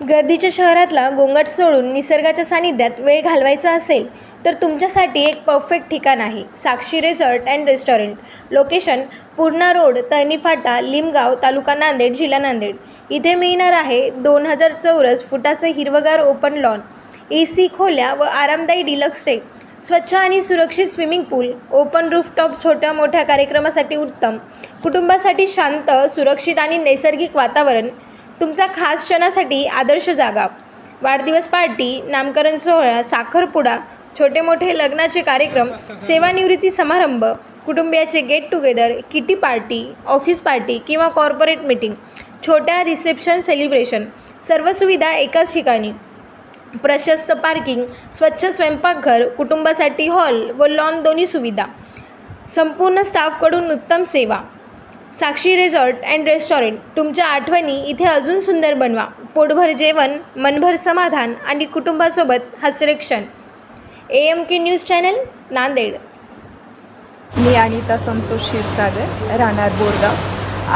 गर्दीच्या शहरातला गोंगाट सोडून निसर्गाच्या सानिध्यात वेळ घालवायचा असेल तर तुमच्यासाठी एक परफेक्ट ठिकाण आहे Sakshi resort and restaurant location Purna road Talni फाटा लिमगाव तालुका नांदेड जिल्हा नांदेड. इथे मिळणार आहे दोन हजार चौरस फुटाचं हिरवगार ओपन लॉन ए सी खोल्या व आरामदायी डिलक्स स्टे स्वच्छ आणि सुरक्षित स्विमिंग पूल ओपन रूफटॉप छोट्या मोठ्या कार्यक्रमासाठी उत्तम. कुटुंबासाठी शांत सुरक्षित आणि नैसर्गिक वातावरण तुमचा खास क्षणासाठी आदर्श जागा. वाढदिवस पार्टी नामकरण सोहळा साखरपुडा छोटे मोठे लग्नाचे कार्यक्रम सेवानिवृत्ती समारंभ कुटुंबियाचे get together kitty party office party किंवा कॉर्पोरेट मीटिंग छोट्या रिसेप्शन सेलिब्रेशन सर्व सुविधा एकाच ठिकाणी. प्रशस्त पार्किंग स्वच्छ स्वयंपाकघर कुटुंबासाठी हॉल व लॉन दोन्ही सुविधा. संपूर्ण स्टाफकडून उत्तम सेवा. साक्षी रिसॉर्ट अँड रेस्टॉरंट तुमच्या आठवणी इथे अजून सुंदर बनवा. पोटभर जेवण मनभर समाधान आणि कुटुंबासोबत हसरे क्षण A M K news channel Nanded. मी अनिता संतोष क्षीरसागर राहणार बोरगाव.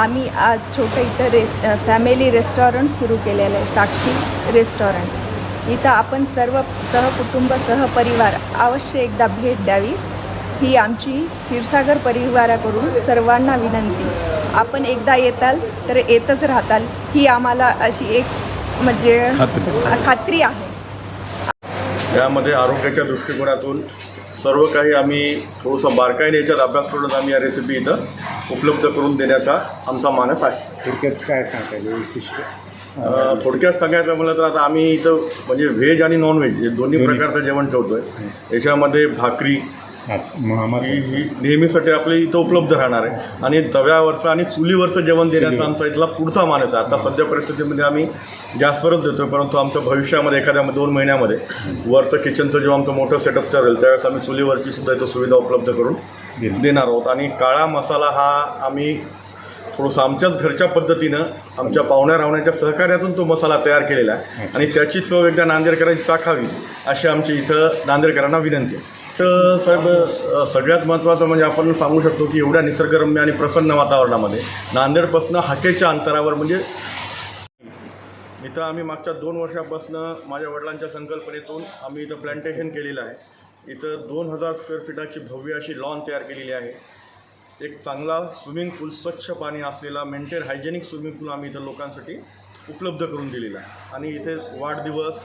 आम्ही आज छोटं इथं रेस् फॅमिली रेस्टॉरंट सुरू केलेलं आहे साक्षी रेस्टॉरंट इथं आपण सर्व सहकुटुंब सहपरिवार अवश्य एकदा भेट द्यावी. ही आमची क्षीरसागर परिवाराकडून सर्वांना विनंती. आपण एकदा येताल तर येतच राहताल. ही आम्हाला अशी एक म्हणजे खात्री. आहे. यामध्ये आरोग्याच्या दृष्टिकोनातून सर्व काही आम्ही थोडंसं बारकाईने याच्यात अभ्यास करून आम्ही या रेसिपी इथं उपलब्ध करून देण्याचा आमचा मानस आहे. थोडक्यात काय सांगता अ, थोडक्यात सांगायचं म्हणलं तर आता आम्ही इथं म्हणजे व्हेज आणि नॉन व्हेज हे दोन्ही दोन्ही. प्रकारचं जेवण ठेवतोय. याच्यामध्ये भाकरी हा, आम्हाला ही नेहमीसाठी आपली इथं उपलब्ध राहणार आहे. आणि तव्यावरचं आणि चुलीवरचं जेवण देण्याचा आमचा इथला पुढचा मानस आहे आता सध्या परिस्थितीमध्ये आम्ही गॅसवरच देतोय परंतु आमच्या भविष्यामध्ये एखाद्या दोन महिन्यामध्ये वरचं किचनचं जेव्हा आमचं मोठं सेटअप होईल त्यावेळेस आम्ही चुलीवरची सुद्धा इथं सुविधा उपलब्ध करून. देणार आहोत. आणि काळा मसाला हा आम्ही थोडंसं आमच्याच घरच्या पद्धतीनं आमच्या पाहुण्या रावण्याच्या सहकार्यातून तो मसाला तयार केलेला आहे. आणि त्याची चव एकदा नांदेडकरांची चाखावी अशी आमची इथं नांदेडकरांना विनंती आहे. तर साहेब सगळ्यात महत्त्वाचं म्हणजे आपण सांगू शकतो की एवढ्या निसर्गरम्य आणि प्रसन्न वातावरणामध्ये नांदेडपासून हाकेच्या अंतरावर म्हणजे इथं आम्ही मागच्या दोन वर्षापासून माझ्या वडिलांच्या संकल्पनेतून आम्ही इथं प्लॅन्टेशन केलेलं आहे. इथं दोन हजार स्क्वेअर फीटाची भव्य अशी लॉन तयार केलेली आहे. एक चांगला स्विमिंग पूल स्वच्छ पाणी असलेला मेंटेन हायजेनिक स्विमिंग पूल आम्ही इथं लोकांसाठी उपलब्ध करून दिलेला आहे. आणि इथे वाढदिवस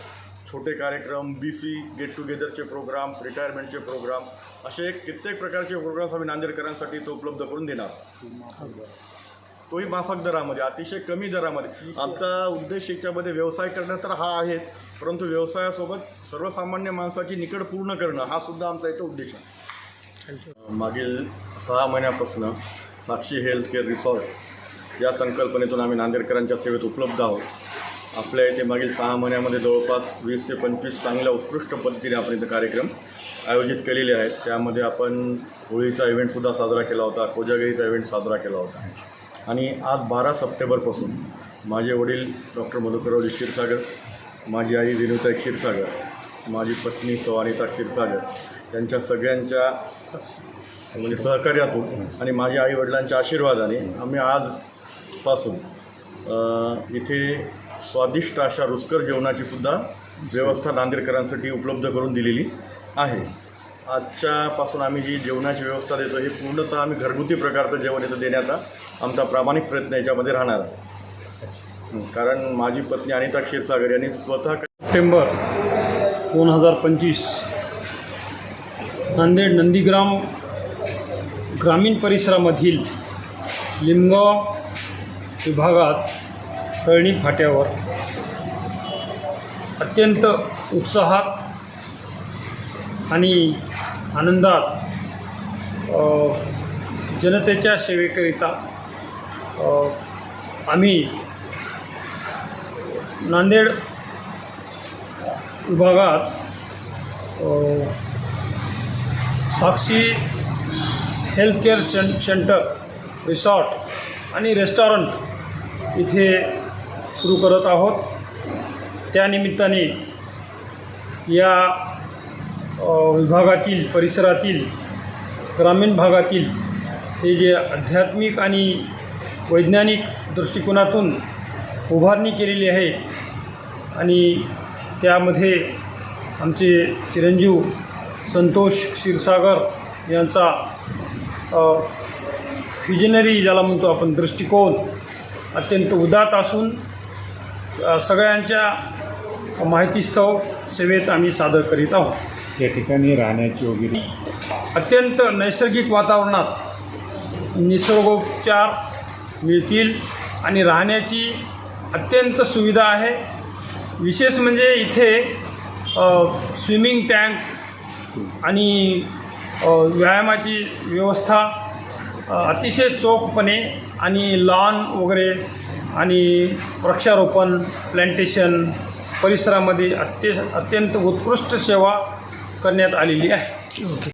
छोटे कार्यक्रम बी सी गेट टुगेदरचे प्रोग्राम्स रिटायरमेंटचे प्रोग्राम असे कित्येक प्रकारचे प्रोग्राम्स आम्ही नांदेडकरांसाठी तो उपलब्ध करून देणार. तोही माफक दरामध्ये अतिशय कमी दरामध्ये. आमचा उद्देश याच्यामध्ये व्यवसाय करणं तर हा आहेच परंतु व्यवसायासोबत सर्वसामान्य माणसाची निकड पूर्ण करणं हा सुद्धा आमचा इथं उद्देश आहे. मागील सहा महिन्यापासून साक्षी हेल्थ केअर रिसॉर्ट या संकल्पनेतून आम्ही नांदेडकरांच्या सेवेत उपलब्ध आहोत. आपल्या इथे मागील सहा महिन्यामध्ये जवळपास वीस ते पंचवीस चांगल्या उत्कृष्ट पद्धतीने आपण इथं कार्यक्रम आयोजित केलेले आहेत. त्यामध्ये आपण होळीचा इव्हेंटसुद्धा साजरा केला होता कोजागिरीचा इव्हेंट साजरा केला होता. आणि आज बारा सप्टेंबरपासून माझे वडील डॉक्टर मधुकररावजी क्षीरसागर माझी आई विनुता क्षीरसागर माझी पत्नी सवानिता क्षीरसागर यांच्या सगळ्यांच्या म्हणजे सहकार्यातून आणि माझ्या आई वडिलांच्या आशीर्वादाने आम्ही आजपासून इथे स्वादिष्ट अशा रुचकर जेवणाची सुद्धा व्यवस्था नांदेडकरांसाठी उपलब्ध करून दिलेली आहे. आजच्यापासून आम्ही जी जेवणाची व्यवस्था देतो हे पूर्णतः आम्ही घरगुती प्रकारचं जेवण इथं देण्याचा आमचा प्रामाणिक प्रयत्न याच्यामध्ये राहणार आहे. कारण माझी पत्नी अनिता क्षीरसागर यांनी स्वतः सप्टेंबर दोन हजार पंचवीस नांदेड नंदीग्राम ग्रामीण परिसरामधील लिमगाव विभागात खळणी फाट्यावर अत्यंत उत्साहात आणि आनंदात जनतेच्या सेवेकरिता आम्ही नांदेड विभागात साक्षी हेल्थकेअर सें सेंटर रिसॉर्ट आणि रेस्टॉरंट इथे सुरू करत आहोत. त्यानिमित्ताने या विभागातील परिसरातील ग्रामीण भागातील हे जे आध्यात्मिक आणि वैज्ञानिक दृष्टिकोनातून उभारणी केलेली आहे आणि त्यामध्ये आमचे चिरंजीव संतोष क्षीरसागर यांचा व्हिजनरी ज्याला म्हणतो आपण दृष्टिकोन अत्यंत उदात असून सगळ्यांच्या माहितीस्तव सेवेत आम्ही सादर करीत आहोत. या ठिकाणी राहण्याची वगैरे. अत्यंत नैसर्गिक वातावरणात निसर्गोपचार मिळतील आणि राहण्याची अत्यंत सुविधा आहे. विशेष म्हणजे इथे स्विमिंग टँक आणि व्यायामाची व्यवस्था अतिशय चोखपणे आणि लॉन वगैरे आणि वृक्षारोपण प्लॅन्टेशन परिसरामध्ये अत्य अत्यंत उत्कृष्ट सेवा करण्यात आलेली आहे. ओके.